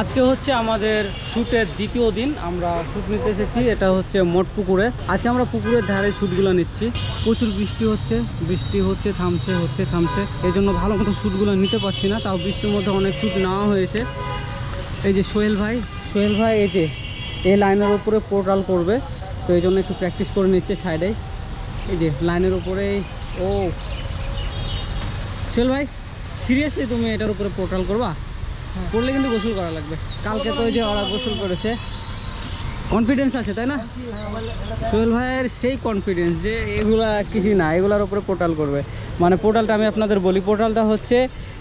আজকে হচ্ছে আমাদের শ্যুটের দ্বিতীয় দিন, আমরা শ্যুট নিতে এসেছি, এটা হচ্ছে মোট পুকুরে। আজকে আমরা পুকুরের ধারে শ্যুটগুলো নিচ্ছি। প্রচুর বৃষ্টি হচ্ছে বৃষ্টি হচ্ছে, থামছে হচ্ছে, থামছে। এই জন্য ভালো মতো শ্যুটগুলো নিতে পারছি না, তাও বৃষ্টির মধ্যে অনেক শ্যুট নেওয়া হয়েছে। এই যে সোহেল ভাই সোহেল ভাই, এই যে, এই লাইনের উপরে পোর্টাল করবে, তো এই জন্য একটু প্র্যাকটিস করে নিচ্ছে সাইডে। এই যে, লাইনের উপরে, ও। সোহেল ভাই, সিরিয়াসলি তুমি এটার উপরে পোর্টাল করবা? করলে কিন্তু গোসল করা লাগবে। কালকে তো ওই যে ওরা গোসল করেছে। কনফিডেন্স আছে, তাই না? সোহেল ভাইয়ের সেই কনফিডেন্স যে এগুলা কিছুই না, এগুলার উপরে পোর্টাল করবে। মানে পোর্টালটা আমি আপনাদের বলি পোর্টালটা হচ্ছে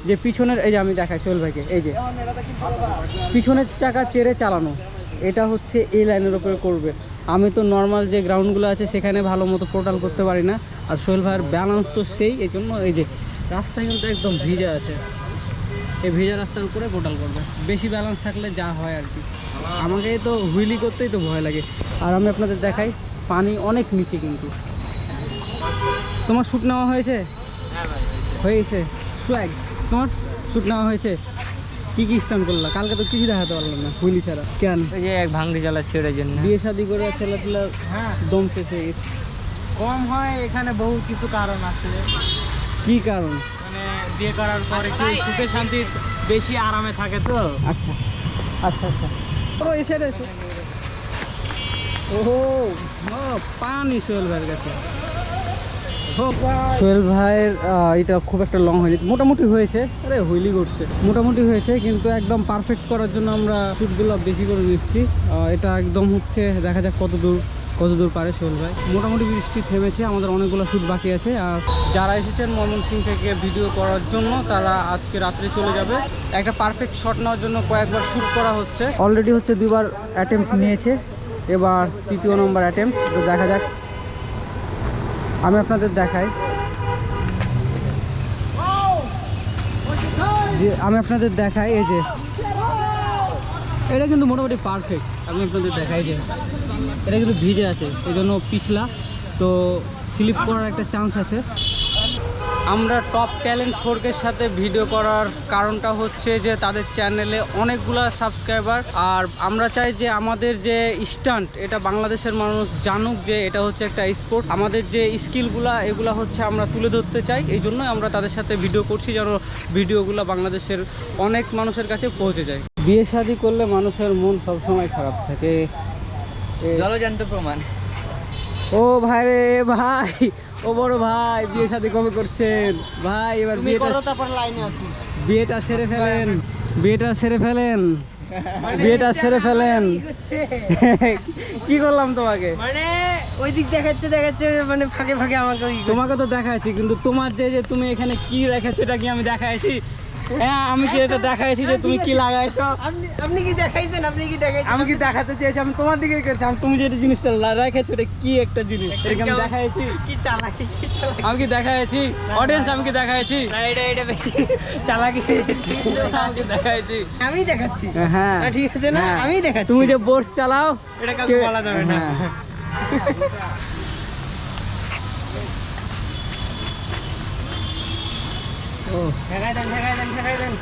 যে পিছনের, এই যে আমি দেখাই সোহেল ভাইকে, এই যে। পিছনের চাকা চেড়ে চালানো, এটা হচ্ছে এই লাইনের উপরে করবে। আমি তো নর্মাল যে গ্রাউন্ডগুলো আছে, সেখানে ভালো মতো পোর্টাল করতে পারি না। আর সোহেল ভাইয়ের ব্যালেন্স তো সেই এই জন্য এই যে রাস্তা কিন্তু একদম ভিজা আছে। এই ভেজা রাস্তার উপরে পোর্টাল করবে। বেশি ব্যালেন্স থাকলে যা হয় আর কি। আমাকে তো হুইলি করতেই তো ভয় লাগে। আর আমি আপনাদের দেখাই পানি অনেক নিচে কিন্তু। তোমার শ্যুট নেওয়া হয়েছে? হয়েছে। সোয়াগ তোমার শ্যুট নেওয়া হয়েছে? কি কি স্টান করলা? কালকে তো কিছু দেখাতে পারলাম না হুইলি ছাড়া। কেন? যে এক ভাঙড়ি জ্বালা ছেড়ে জন্য। বিয়ে শাদি করে ছেলে পেলে হ্যাঁ। দম শেষ হয়ে গেছে। কম হয় এখানে বহু কিছু কারণ আছে। কি কারণ? মানে বিয়ে করার পর একটু সুখে শান্তি বেশি আরামে থাকে তো। আচ্ছা আচ্ছা আচ্ছা। ও এসে। রে। ওহো পানি সোহেল ভাইয়ের কাছে। সোহেল ভাইয়ের এটা খুব একটা লং হয়নি। মোটামুটি হয়েছে। আরে হুইলি করছে। মোটামুটি হয়েছে কিন্তু একদম পারফেক্ট করার জন্য আমরা শ্যুটগুলো বেশি করে নিচ্ছি। এটা একদম হচ্ছে দেখা যাক কত দূর কত দূর পারে সোহেল ভাই? মোটামুটি বৃষ্টি থেমেছে, আমাদের অনেকগুলো শ্যুট বাকি আছে, আর যারা এসেছেন ময়মনসিং থেকে ভিডিও করার জন্য, তারা আজকে রাত্রে চলে যাবে। একটা পারফেক্ট শট নেওয়ার জন্য কয়েকবার শ্যুট করা হচ্ছে। অলরেডি হচ্ছে দুবার অ্যাটেম্প নিয়েছে, এবার তৃতীয় নম্বর অ্যাটেম্প তো দেখা যাক। আমি আপনাদের দেখাই। যে আমি আপনাদের দেখাই, এই যে। এটা কিন্তু মোটামুটি পারফেক্ট আমি আপনাদের দেখাই যে। এটা কিন্তু ভিজে আছে এই জন্য পিছলা। তো স্লিপ করার একটা চান্স আছে। আমরা টপ ট্যালেন্ট ফোর্কের সাথে ভিডিও করার কারণটা হচ্ছে যে তাদের চ্যানেলে অনেকগুলা সাবস্ক্রাইবার। আর আমরা চাই যে আমাদের যে স্টান্ট এটা বাংলাদেশের মানুষ জানুক যে এটা হচ্ছে একটা স্পোর্ট। আমাদের যে স্কিলগুলা এগুলা হচ্ছে আমরা তুলে ধরতে চাই। এই জন্যই আমরা তাদের সাথে ভিডিও করছি যেন ভিডিওগুলো বাংলাদেশের অনেক মানুষের কাছে পৌঁছে যায়। বিয়ে শাদি করলে মানুষের মন সবসময় খারাপ থাকে। জলজান্ত প্রমাণ। ও ভাই রে ভাই। ও বড় ভাই বিয়ে শাদি কবে করছেন? ভাই এবার বিয়েটা তারপর লাইনে আছি। বিয়েটা সেরে ফেলেন। বিয়েটা সেরে ফেলেন। বিয়েটা সেরে ফেলেন। কি করলাম তোমাকে? মানে ওই দিক দেখাচ্ছে দেখাচ্ছে মানে ফাঁকে ফাঁকে আমাকে তোমাকে তো দেখাচ্ছি কিন্তু তোমার যে যে তুমি এখানে কি রেখেছো এটা কি আমি দেখাইছি? হ্যাঁ আমি কি এটা দেখাইছি যে তুমি কি লাগাইছো? আপনি আপনি কি দেখাইছেন? আপনি কি দেখাইছেন? আমি কি দেখাতে চেয়েছি? আমি তোমার দিকে করছি। আমি তুমি যেটা জিনিসটা রেখেছো এটা কি একটা জিনিস? এটাকে আমি দেখাইছি? কি চালাকি? আমি কি দেখাইছি? অডিয়েন্স আমি কি দেখাইছি? না এটা এটা বেশি চালাকি। আমি দেখাইছি? আমি দেখাচ্ছি। হ্যাঁ ঠিক আছে না? হ্যাঁ। আমি দেখাচ্ছি। তুমি যে বোর্ড চালাও এটা কাউকে বলা যাবে না হ্যাঁ। ও ঠেকাই দেন ঠেকাই দেন ঠেকাই দেন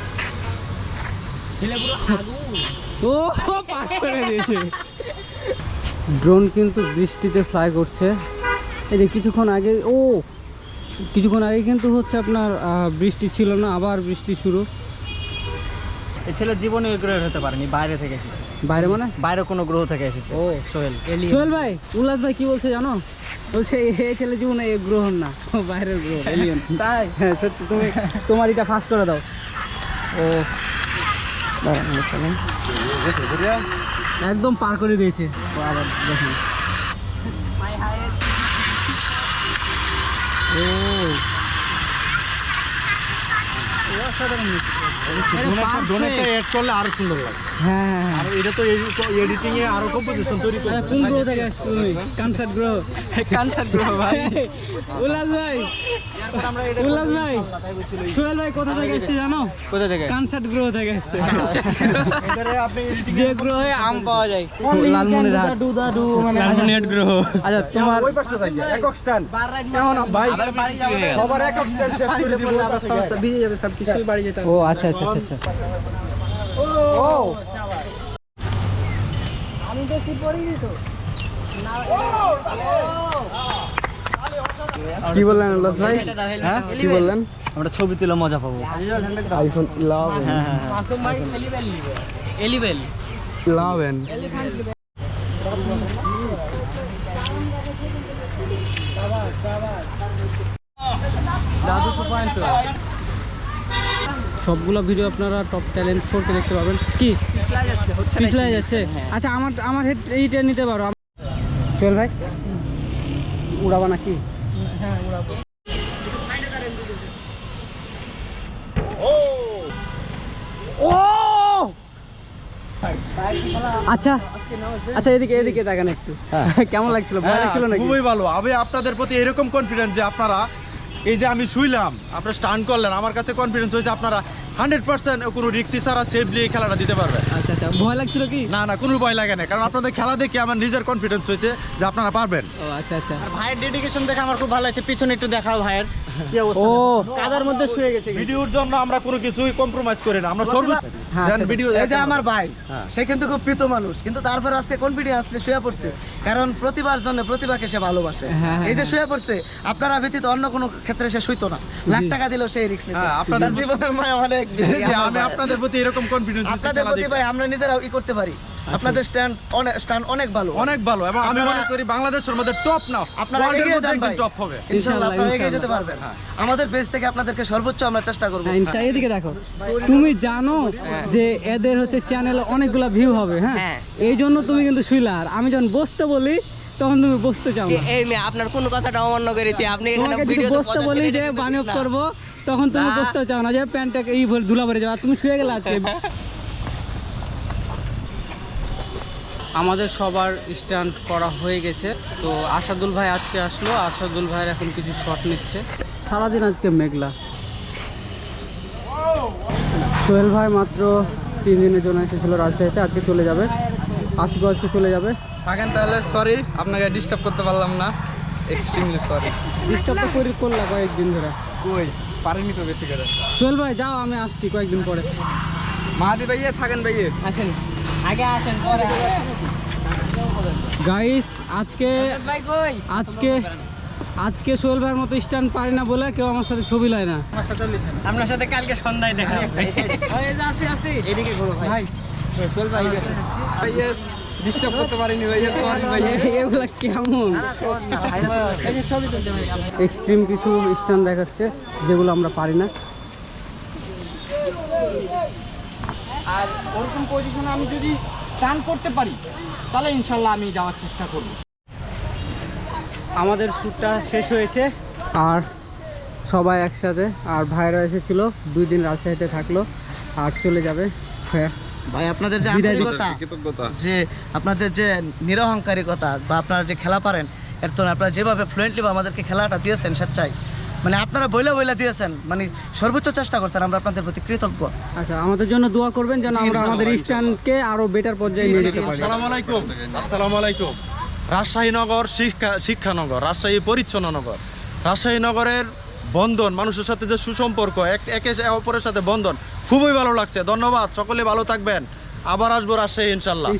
ছেলে পুরো আগুন ও পার করে দিয়েছে ড্রোন কিন্তু বৃষ্টিতে ফ্লাই করছে। এই যে কিছুক্ষণ আগে ও কিছুক্ষণ আগে কিন্তু হচ্ছে আপনার বৃষ্টি ছিল না আবার বৃষ্টি শুরু। ছেলে জীবনে গ্রহের হতে পারেনি বাইরে থেকে এসেছে। বাইরে মানে? বাইরে কোনো গ্রহ থেকে এসেছে। ও। সোহেল সোহেল ভাই উল্লাস ভাই কি বলছে জানো? বলছে এ ছেলে জীবনে এ গ্রহণ না বাইরের গ্রহ। এলিয়ন তাই? হ্যাঁ সত্যি তুমি তোমার এটা ফাস্ট করে দাও। ও। একদম পার করে দিয়েছে। আবার দেখি। অসাধারণ হচ্ছে। এড করলে আরও সুন্দর লাগে। হ্যাঁ হ্যাঁ। আর এটা তো এডিটিং এ আরও কম্পোজিশন তৈরি আচ্ছা, কোন গ্রহ থেকে আসছো তুমি? কানসার গ্রহ। ক্যান্সার গ্রহ ভাই। উল্লাস ভাই। উল্লাস ভাই। সোহেল ভাই কোথা থেকে এসছে জানো? কোথা থেকে? কানসার গ্রহ থেকে editing যে গ্রহে আম পাওয়া যায়। লালমনিরহাট। লালমনিরহাট গ্রহ। আচ্ছা তোমার ওই পাশে থাকি একক স্ট্যান্ড কেমন? ভাই সবার একক স্ট্যান্ড শেষ করে দিব ওই ভিজে যাবে সব কিছু বাড়ি যেতে ও আচ্ছা আচ্ছা আচ্ছা আচ্ছা। ও কি বললেন উল্লাস ভাই? হ্যাঁ কি বললেন? আমরা ছবি তুলে মজা পাবো। IPhone eleven. মাসুম ভাই এলিবেল এলিবেল ইলেভেন। দাদু টু পয়েন্ট সবগুলো ভিডিও আপনারা টপ ট্যালেন্ট ফোরকে দেখতে পাবেন। কি? পিছলাই যাচ্ছে আচ্ছা আমার আমার হেড এইটা নিতে পারো। সোহেল ভাই? উড়াবা নাকি? ও! আচ্ছা আচ্ছা এদিকে এদিকে দেখেন একটু। কেমন লাগছিল? ভয় লাগছিল নাকি? খুবই ভালো। আমি আপনাদের প্রতি এরকম কনফিডেন্স যে আপনারা এই যে আমি শুইলাম আপনারা স্টান করলেন আমার কাছে কনফিডেন্স হয়েছে আপনারা হান্ড্রেড পার্সেন্ট কোনো রিক্সি ছাড়া সেফলি এই খেলাটা দিতে পারবে। আচ্ছা আচ্ছা ভয় লাগছিল কি? না না কোনো ভয় লাগে না কারণ আপনাদের খেলা দেখে আমার নিজের কনফিডেন্স হয়েছে যে আপনারা পারবেন। ও আচ্ছা আচ্ছা। ভাইয়ের ডেডিকেশন দেখে আমার খুব ভালো লাগছে পিছনে একটু দেখাও ভাইয়ের। ও। কাদার মধ্যে শুয়ে গেছে ভিডিওর জন্য আমরা কোনো কিছুই কম্প্রোমাইজ করি না আমরা সর্ব হ্যাঁ। ভিডিও এই যে আমার ভাই হ্যাঁ। সে কিন্তু খুব প্রীত মানুষ কিন্তু তারপরে আজকে কনফিডেন্স আসলে শুয়ে পড়ছে কারণ প্রতিবার জন্য প্রতিভাকে সে ভালোবাসে। হ্যাঁ, এই যে শুয়ে পড়ছে আপনারা ব্যতীত অন্য কোনো ক্ষেত্রে সে শুইতো না। লাখ টাকা দিলেও সেই নিত। হ্যাঁ, আপনাদের জীবনের মায়া অনেক আমার আমি আপনাদের প্রতি এরকম কনফিডেন্স আপনাদের প্রতি ভাই আমরা নিজেরাও ই করতে পারি। আপনাদের স্ট্যান্ড অনেক স্ট্যান্ড অনেক ভালো। অনেক ভালো এবং আমি মনে করি বাংলাদেশের মধ্যে টপ না আপনারা এগিয়ে যান ভাই। টপ হবে। ইনশাআল্লাহ ইনশাআল্লাহ, আপনারা এগিয়ে যেতে পারবেন। আমাদের পেজ থেকে আপনাদেরকে সর্বোচ্চ আমরা চেষ্টা করব। হ্যাঁ ইনস্টা এদিকে দেখো। তুমি জানো যে এদের হচ্ছে চ্যানেলে অনেকগুলা ভিউ হবে হ্যাঁ? হ্যাঁ। এই জন্য তুমি কিন্তু শুইলা। আর আমি যখন বসতে বলি তখন তুমি বসতে চাও এই মেয়ে আপনার কোন কথাটা অমান্য করেছি। আপনি এখানে ভিডিও বসতে বলি যে বানিয়ে করব তখন তুমি না। বসতে চাও না যে প্যান্টটাকে এই ভরে ধুলা ভরে আর তুমি শুয়ে গেলে আজকে। আমাদের সবার স্ট্যান্ড করা হয়ে গেছে। তো আসাদুল ভাই আজকে আসলো। আসাদুল ভাইয়ের এখন কিছু শট নিচ্ছে। সারাদিন আজকে মেঘলা। সোহেল ভাই মাত্র তিন দিনের জন্য এসেছিল রাজশাহীতে আজকে চলে যাবে। আসিফও আজকে চলে যাবে। থাকেন তাহলে সরি আপনাকে ডিস্টার্ব করতে পারলাম না। এক্সট্রিমলি সরি ডিস্টার্বটা করে করলা কয়েকদিন ধরে। কই? পারিনি তো বেশি করে সোহেল ভাই যাও আমি আসছি কয়েকদিন পরে। মাহাদি ভাইয়ে থাকেন ভাইয়ে। আসেন। আগে আসেন পরে। গাইস আজকে ভাই কই? আজকে আজকে সোহেল ভাইয়ের মতো স্ট্যান্ড পারি না বলে কেউ আমার সাথে ছবি লয় না। আপনার সাথে কালকে সন্ধ্যায় দেখা আসি আসি। এদিকে ঘুরো ভাই। ভাই। ভাইয়ে ডিস্টার্ব করতে পারিনি ভাইয়ে সরি ভাইয়ে। এগুলা কেমন? এক্সট্রিম কিছু স্ট্যান্ড দেখাচ্ছে যেগুলো আমরা পারি না। আর ওরকম পজিশনে আমি যদি স্টান করতে পারি তাহলে ইনশাল্লাহ আমি যাওয়ার চেষ্টা করব। আমাদের শ্যুটটা শেষ হয়েছে। আর সবাই একসাথে আর ভাইরা এসেছিল দুই দিন রাজশাহীতে থাকল আর চলে যাবে হ্যাঁ। ভাই আপনাদের যে আন্তরিকতা কৃতজ্ঞতা। যে আপনাদের যে নিরহংকারিকতা বা আপনারা যে খেলা পারেন এর তো আপনারা যেভাবে ফ্লুয়েন্টলি বা আমাদেরকে খেলাটা দিয়েছেন স্বেচ্ছায় মানে আপনারা বইলা বইলা দিয়েছেন মানে সর্বোচ্চ চেষ্টা করছেন আমরা আপনাদের প্রতি কৃতজ্ঞ। আচ্ছা আমাদের জন্য দোয়া করবেন যেন আমরা আমাদের স্ট্যান্ডকে আরও বেটার পর্যায়ে নিয়ে যেতে পারি। আসসালামু আলাইকুম। আসসালামু আলাইকুম। রাজশাহী নগর শিক্ষা শিক্ষানগর রাজশাহী পরিচ্ছন্ন নগর। রাজশাহী নগরের বন্ধন মানুষের সাথে যে সুসম্পর্ক এক একে অপরের সাথে বন্ধন খুবই ভালো লাগছে। ধন্যবাদ। সকলে ভালো থাকবেন। আবার আসব রাজশাহী ইনশাল্লাহ।